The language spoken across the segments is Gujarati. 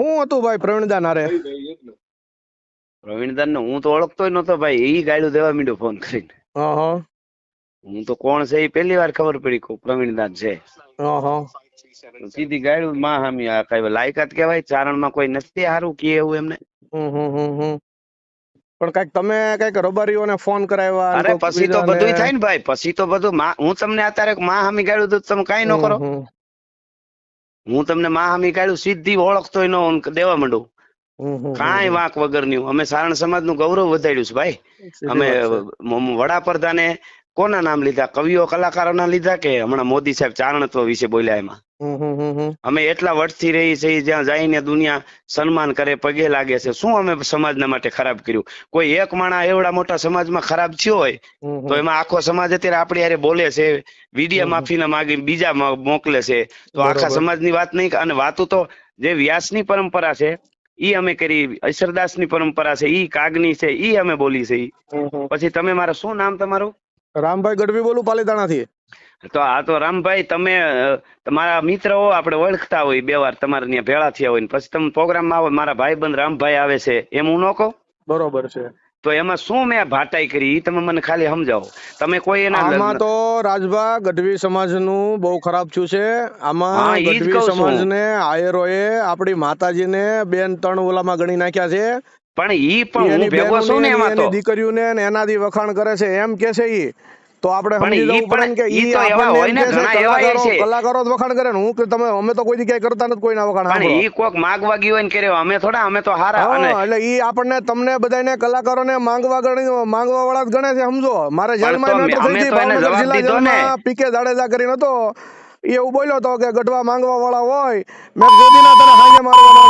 શું હતું ભાઈ પ્રવીણદા નારે પ્રવીણદાન ને હું તો ઓળખતો નતો ભાઈ એ ગાયડું દેવા મીડું ફોન કરીને. હા હા હું તો કોણ છે એ પહેલી વાર ખબર પડી કે પ્રવીણદાન છે. હા હા સીધી ગાયડું માં હામી આ કઈ લાયકાત કહેવાય ચારણમાં કોઈ નથી હારું કે એવું એમને. પણ કંઈક તમે કંઈક રબારીઓને ફોન કરાવ્યા અરે પછી તો બધું થાય ને ભાઈ પછી તો બધું માં- હું તમને અત્યારે માં હામી ગાડું તો તમે કઈ ન કરો. હું તમને માં કાઢ્યું સીધી ઓળખતો એનો ન દેવા માંડું. કાંઈ વાંક વગરનું અમે સારણ સમાજનું ગૌરવ વધાર્યું છે ભાઈ. અમે વડાપ્રધાને કોના નામ લીધા? કવિઓ કલાકારોના લીધા કે હમણાં મોદી સાહેબ ચારણત્વ વિશે બોલ્યા એમાં. અમે એટલા વર્ષથી રહી છે જ્યાં જઈને દુનિયા સન્માન કરે પગે લાગે છે. શું અમે સમાજના માટે ખરાબ કર્યું? કોઈ એક માણા એવડા મોટા સમાજમાં ખરાબ થયો હોય તો એમાં આખો સમાજ અત્યારે આપણી હારે બોલે છે વિડીયા. માફીના માગી બીજા મોકલે છે. તો આખા. સમાજની વાત નહીં અને વાતો તો જે વ્યાસની પરંપરા છે ઈ અમે કરી અસરદાસની પરંપરા છે ઈ કાગની છે ઈ અમે બોલી છે. પછી તમે મારા શું નામ તમારું? રામભાઈ ગઢવી બોલું પાલીતાણાથી તો આ તો રામભાઈ તમે તમારા મિત્ર હો આપણે ઓળખતા હોય બે વાર તમારે ત્યાં ભેળા થયા હોય પછી તમે પ્રોગ્રામમાં આવો મારા ભાઈબંધ રામભાઈ આવે છે એમ હું ન કહું? બરોબર છે. તો એમાં શું મેં ભાટાઈ કરી તમે મને ખાલી સમજાવો. તમે કોઈ એના આમાં તો રાજભા ગઢવી સમાજનું બહુ ખરાબ થયું છે. આમાં ગઢવી. સમાજને આયરોએ આપણી માતાજીને બેન ત્રણ ઓલામાં ગણી નાખ્યા છે. પણ ઈ પણ હું ભેગો છું ને એમાં તો. દીકરીઓને એનાથી વખાણ કરે છે એમ કે છે ઈ. તો આપણે સમજી જવું પડે કે ઈ તો એવા હોય ને, ઘણા એવા કલાકારો છે. કલાકારો વખાણ કરે ને. હું કે તમે અમે તો કોઈ દી કરતા નથી કોઈના વખાણ પણ ઈ કોક માંગવા ગયો હોય ને કર્યો અમે થોડા અમે તો હારા અને એટલે ઈ આપણને તમને બધાને કલાકારોને માંગવા ગણી માંગવા વાળા જ ગણે છે સમજો. મારે પણ જેલમાં તો થઈ ગઈ ભાવનગર જવાબ જિલ્લા દીધો ને. પીકે જાડેજા કરીને હતો એવું બોલ્યો તો કે ગઢવા માંગવા વાળા હોય મેં ગોદીના તને હાંજે મારવાના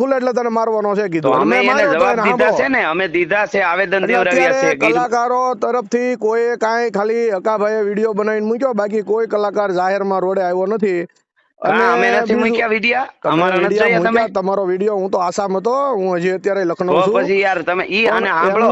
ખુલે એટલે તને મારવાનો છે કીધું. અમે એને જવાબ દીધા છે ને? અમે દીધા છે આવેદન દેવરાવ્યા છે કલાકારો તરફથી કોઈ કાંઈ ખાલી હકાભાઈએ વીડિયો બનાવીને મૂક્યો બાકી કોઈ કલાકાર જાહેરમાં રોડે આવ્યો નથી. કાં અમે નથી બીજું- મૂક્યા વિડિયા. તમે અમારા નથી વીડિયો જોયા તમે મૂક્યા, તમારો વીડિયો હું તો આસામ હતો હું હજી અત્યારે લખનઉ છું. પછી યાર તમે ઈ પણ સાંભળો.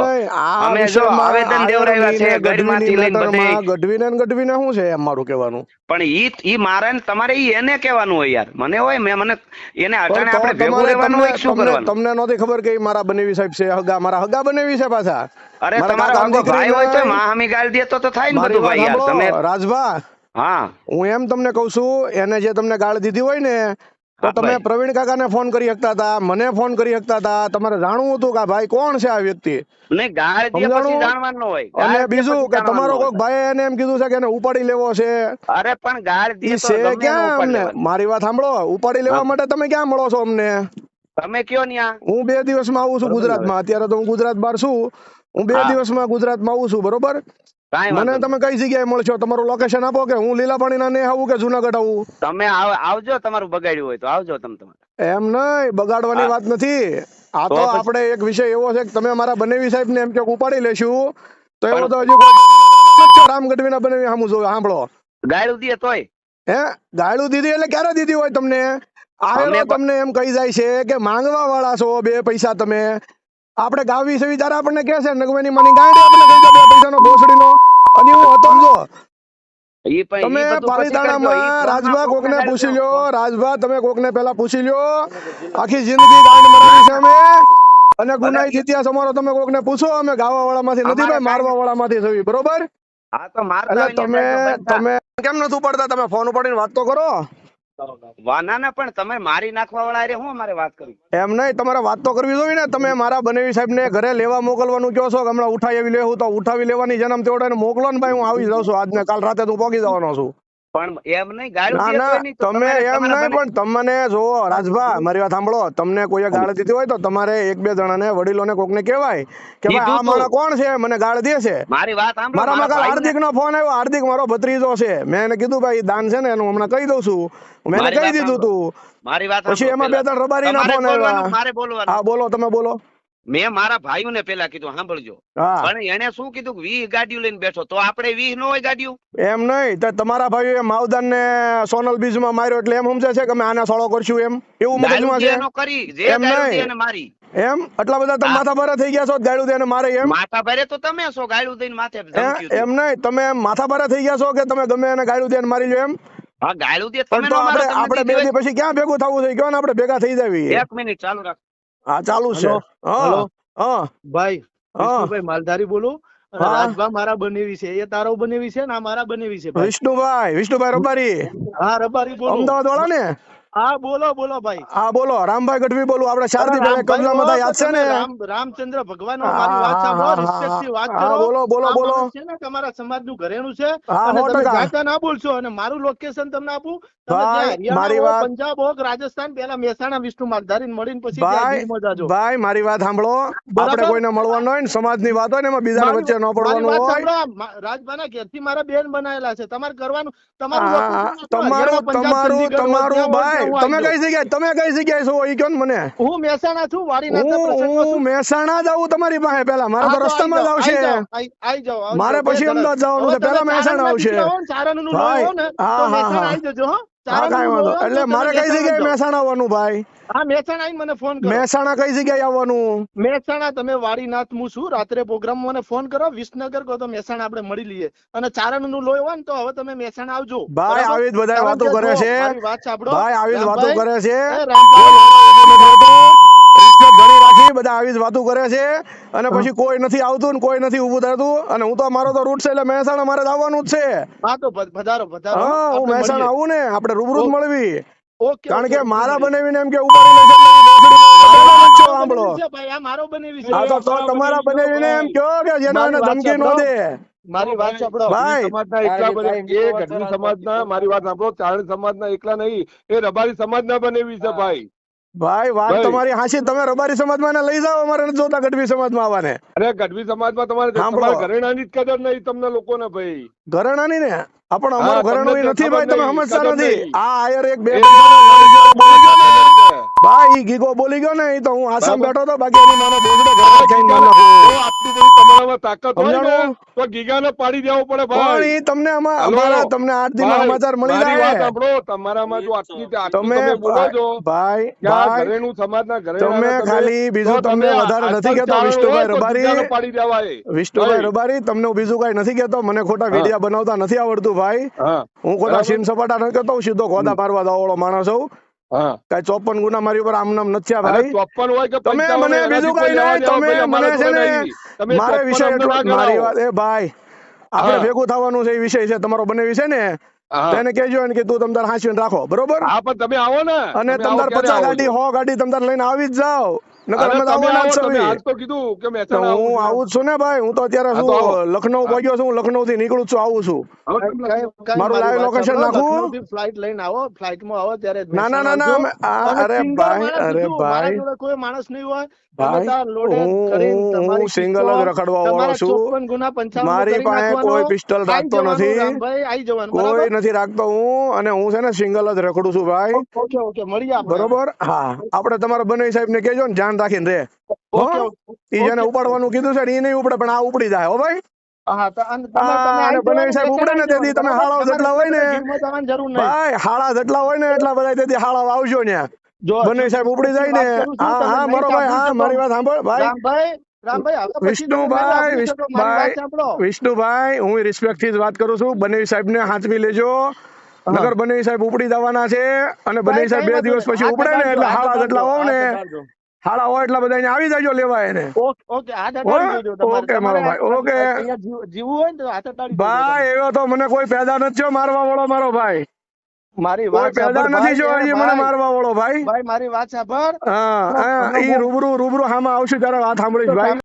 અમે જો આવેદન દેવરાવ્યા છે ગઢમાંથી લઈને બધે. ગઢવીને ગઢવીને શું છે એમ મારું કહેવાનું? પણ ઈ ઈ મારે ને તમારે ઈ એને કહેવાનું હોય યાર. મને હોય મેં મને એને અટાણે આપણે ભેગું રહેવાનું હોય શું તમને કરવાનું? તમને નહોતી ખબર કે મારા બનેવી સાહેબ છે હગા મારા હગા બનેવી છે પાછા? અરે તમારા ભાઈ હોય તો મહામી ગાળ દે તો થાય ને બધું ભાઈ યાર. તમે રાજભા હા. હું એમ તમને કહું છું એને જે તમને ગાળ દીધી હોય ને તો તમે. પ્રવીણ કાકાને ફોન કરી શકતા હતા મને ફોન કરી શકતા હતા. તમારે જાણવું હતું કે ભાઈ કોણ છે આ વ્યક્તિ? અને બીજું કે તમારો કોઈક ભાઈ એને એમ કીધું છે કે એને ઉપાડી લેવો છે. અરે પણ ગાળ છે ક્યાં ઉપાડી અમને? મારી વાત સાંભળો ઉપાડી લેવા માટે તમે ક્યાં મળો છો અમને? તમે કયો ન્યા? હું બે દિવસમાં આવું છું ગુજરાતમાં. અત્યારે તો હું ગુજરાત બહાર છું. હું બે. દિવસમાં ગુજરાતમાં આવું છું બરોબર? મને તમે કઈ જગ્યાએ મળશો? તમારું લોકેશન આપો કે હું લીલાપાણી ના ને આવું કે જુનાગઢ આવું? તમે આવજો તમારું બગાડ્યું હોય તો આવજો તમે તમારે. એમ નહીં બગાડવાની વાત નથી. આ તો આપણે એક વિષય એવો છે કે તમે મારા બનેવી સાહેબ ને એમ કે ઉપાડી લેશું. તો એવો તો હજુ રામ ગઢવી ના બનેવી સામું જોયું. સાંભળો ગાયડું દીએ તોય. હે? ગાયડું દીધી એટલે ક્યારે દીધી હોય તમને? આયરો તમને એમ કહી જાય છે કે માંગવા વાળા છો બે પૈસા તમે. આપણે ગાવી છે ત્યારે આપણને કહે છે નગવાની માની ગાંડી આપણે કહી દો બે પૈસાનો ભોસડીનો. અને હું હતો જો તમે પાલીતાણામાં રાજભા કોકને પૂછી લ્યો રાજભા તમે કોકને પહેલા પૂછી લ્યો. આખી જિંદગી ગાંડ મરાવી છે અમે. અને ગુનાહિત ઇતિહાસ અમારો તમે કોકને પૂછો અમે ગાવા વાળામાંથી નથી ભાઈ મારવા વાળામાંથી થવી બરોબર? એટલે તમે. તમે કેમ નથી પડતા તમે ફોન ઉપાડીને વાત તો કરો. વા ના ના પણ તમે મારી નાખવા વાળા એમ નહીં, તમારે વાત તો કરવી જોઈએ ને. તમે મારા બનેવી સાહેબને ઘરે લેવા મોકલવાનું કહો હમણાં ઉઠાવી લેવું તો ઉઠાવી લેવાની, જન્મ તેવડે મોકલો ને ભાઈ, હું આવી જાઉં છું. આજને કાલ રાતે તું પહોંચી જવાનો છું. પણ એમ નહીં ગાળું ના દે ના તોય નહીં તો તમે એમ નહીં પણ તમને જો રાજભા મારી વાત સાંભળો તમને કોઈએ ગાળ દીધી હોય તો તમારે એક બે જણાને વડીલોને કોકને કહેવાય કે ભાઈ આ મારા કોણ છે? મને ગાળ દે છે. મારી વાત સાંભળો મારામાં કાલ હાર્દિક નો ફોન આવ્યો હાર્દિક મારો ભત્રીજો છે. મેં એને કીધું ભાઈ દાન છે ને એનું હમણાં કહી દઉં છું. મેં કહી દીધું તું. મારી વાત પછી એમાં બે. ત્રણ રબારી ના ફોન આવ્યા. હા બોલો તમે બોલો. મેં મારા ભાઈઓને પેલા કીધું સાંભળજો. પણ એને શું કીધું વીસ ગાડીઓ લઈને બેઠો તો આપણે વીસ નો હોય ગાડીઓ? એમ નહીં તો તમારા ભાઈઓએ માવદાન ને સોનલ બીજમાં માર્યો એટલે એમ સમજે છે કે અમે આને સોળો કરશું એમ? એવું ગાળું મગજમાં છે? કરી જે. એને મારી. એમ? આટલા બધા તમે. માથા ભારે થઈ ગયા છો ગાડું દઈને મારે એમ? માથા ભારે તો તમે છો ગાળું દઈને માથે. એમ નહીં. તમે માથા ભારે થઈ ગયા છો કે તમે ગમે એને ગાડું દઈને મારી લો એમ? હા ગાળું દે તમે આપણે આપણે બે પછી ક્યાં ભેગું થવું છે? કયો ને આપણે ભેગા થઈ જાવી એક મિનિટ ચાલુ રાખ. હા ચાલુ છે. હા હા. ભાઈ વિષ્ણુભાઈ માલધારી બોલું. હા. રાજભા મારા બનેવી છે. એ તારો બનેવી છે ને આ મારા બનેવી છે વિષ્ણુભાઈ વિષ્ણુભાઈ રબારી. હા રબારી બોલો. અમદાવાદ વાળા ને? હા બોલો બોલો ભાઈ. હા બોલો. રામભાઈ ગઢવી બોલું. આપણે શારદી ભાઈ કબજામાં યાદ છે ને? રામચંદ્ર ભગવાન અમારી મારી વાત સાંભળો હા, થી વાત કરો. બોલો, બોલો, બોલો. છે ને તમારા સમાજનું ઘરેણું છે અને તમે જાતા ના બોલશો અને મારું લોકેશન તમને આપું. મારી વાત- પંજાબ હોક રાજસ્થાન પેલા મહેસાણા વિષ્ણુ માલધારી મળીને પછી ભાઈ ભાઈ મારી વાત સાંભળો. આપણે કોઈને મળવાનું હોય ને સમાજની વાત હોય ને એમાં બીજા વચ્ચે ન પડવાનું હોય. રાજભાના ઘેરથી મારા બેન બનાયેલા છે. તમારે કરવાનું તમારું તમારું તમારું તમારું ભાઈ તમે કઈ જગ્યાએ તમે કઈ જગ્યાએ છો એ કયો ને મને હું મહેસાણા છું વાડીનાથના હું. મહેસાણા જ આવું તમારી પાસે પેલા મારે તો રસ્તામાં જ આવશે મારે પછી અમદાવાદ જવાનું છે, પેલા મહેસાણા આવશે. હો ને, હો ને, તો હા, હા, મહેસાણા હા. જજો, હો. એટલે મારે કઈ મહેસાણા જગ્યાએ મહેસાણા આવવાનું ભાઈ હા મહેસાણા આવીને મને ફોન કરો મહેસાણા કઈ જગ્યાએ આવવાનું મહેસાણા તમે વાડીનાથ હું છું રાત્રે પ્રોગ્રામ મને ફોન કરો વિસનગર કહો તો મહેસાણા આપણે મળી લઈએ અને ચારણનું લોહી હોય ને તો હવે તમે મહેસાણા આવજો ભાઈ આવી જ બધા વાતો કરે છે ભાઈ આવી જ વાતો કરે છે રિશ્વત ધરી રાખી બધા આવી જ વાતો કરે છે. અને પછી કોઈ નથી આવતું ને કોઈ નથી ઊભું થતું. અને હું તો મારો તો રૂટ છે એટલે મહેસાણા મારે આવવાનું જ છે. હા તો પ- પધારો પધારો હા હું મહેસાણા આવું ને આપણે રૂબરૂ જ મળવી. ઓકે કારણ કે મારા. બનાવીને એમ કે ઉપાડી તમારા બનાવીને એમ કયો કે જેના ધમકી નો દે. મારી વાત સાંભળો. સમાજ સમાજના એકલા બને એ ગઢવી સમાજના મારી વાત સાંભળો. ચારણ સમાજના એકલા નહીં એ રબારી સમાજના બનેવી છે ભાઈ. ભાઈ વાત તમારી હાસી તમે રબારી સમાજમાં માં લઈ જાઓ અમારે જોતા ગઢવી સમાજમાં આવવાને અરે ગઢવી સમાજમાં તમારે સાંભળો. તમારા ઘરેણાની જ કદર નહીં તમને લોકોને ભાઈ ઘરેણાની ને પણ અમારું ઘરેણું નથી ભાઈ તમે સમજતા નથી આ આયર એક બે ભાઈ ગીગો બોલી ગયો ને એ તો હું આસામ બેઠો તો બાકી એની માનો બોજડો ઘરે ખાઈને માર નાખું. આટલું બધું તમારામાં તાકાત હોય ને તો ગીગાને પાડી દેવો પડે પણ ભાઈ તમને આમાં અમારા તમને આઠ દિનના સમાચાર મળી મારી વાત સાંભળો તમારામાં જો આટલી તમે તમે બોલો છો ભાઈ ભાઈ ઘરેણું સમાજના ઘરેણાને તમે ખાલી બીજું તમને વધારે નથી કહેતો વિષ્ણુભાઈ રબારી. પાડી દેવાય. વિષ્ણુભાઈ રબારી તમને હું બીજું કઈ નથી કહેતો મને ખોટા. વિડિયા બનાવતા નથી આવડતું ભાઈ. હું. ખોટા સીન સપાટા નથી કરતો હું સીધો ખોદા પારવા વાળો માણસ છું હા કઈ ચોપન ગુના મારી ઉપર આમ નામ નથી ભાઈ. ચોપન હોય કે તમે મને બીજું કઈ નહીં તમે મને છે ને મારે વિષય મારી વાત એ ભાઈ આપણે ભેગું થવાનું છે એ વિષય છે તમારો બને વિષય ને તેને કેજો ને કે તું તમતાર હાંસીને રાખો બરોબર? હા પણ તમે આવો ને. અને તમે તમતાર પચાસ ગાડી? હો ગાડી તમતાર લઈને આવી જ જાઓ. હું આવું છું ને ભાઈ હું તો અત્યારે. શું લખનઉ પહોંચ્યો છું લખનઉ થી નીકળું છું આવું છું. મારું નાખું? લઈને આવો. આવો ત્યારે ના ના ના ના અરે ભાઈ અરે ભાઈ. કોઈ માણસ નહીં હોય. હું સિંગલ જ રખડવા વાળો છું. 54 ગુના 55 મારી પાસે કોઈ પિસ્ટલ રાખતો નથી. કોઈ નથી રાખતો હું અને હું છે ને સિંગલ જ રખડું છું ભાઈ. બરોબર? હા. આપડે તમારા બને સાહેબ ને કેજો ને ધ્યાન રાખીને રે. ઈ જેને ઉપાડવાનું કીધું છે ને ઈ નહીં ઉપડે પણ આ ઉપડી જાય હો ભાઈ? વિષ્ણુભાઈ, હું રિસ્પેક્ટથી જ વાત કરું છું બને સાહેબ ને હાથવી લેજો. નગર બને સાહેબ ઉપડી જવાના છે. અને બને સાહેબ બે દિવસ પછી. ઉપડે ને એટલે હાળા જેટલા હોવ ને હાળા હોય એટલા બધા આવી જાજો લેવા એને. ઓકે મારો ભાઈ, ઓકે. જીવવું હોય ને તો હાથ ભાઈ એવો તો મને કોઈ પેદા નથી થયો મારવા વાળો મારો ભાઈ. મારી વાત પેદા નથી જો હજી મને મારવા વાળો ભાઈ. ભાઈ મારી વાત સાંભળ. હા હા રૂબરૂ રૂબરૂ હામાં આવશું ત્યારે વાત સાંભળીશ ભાઈ.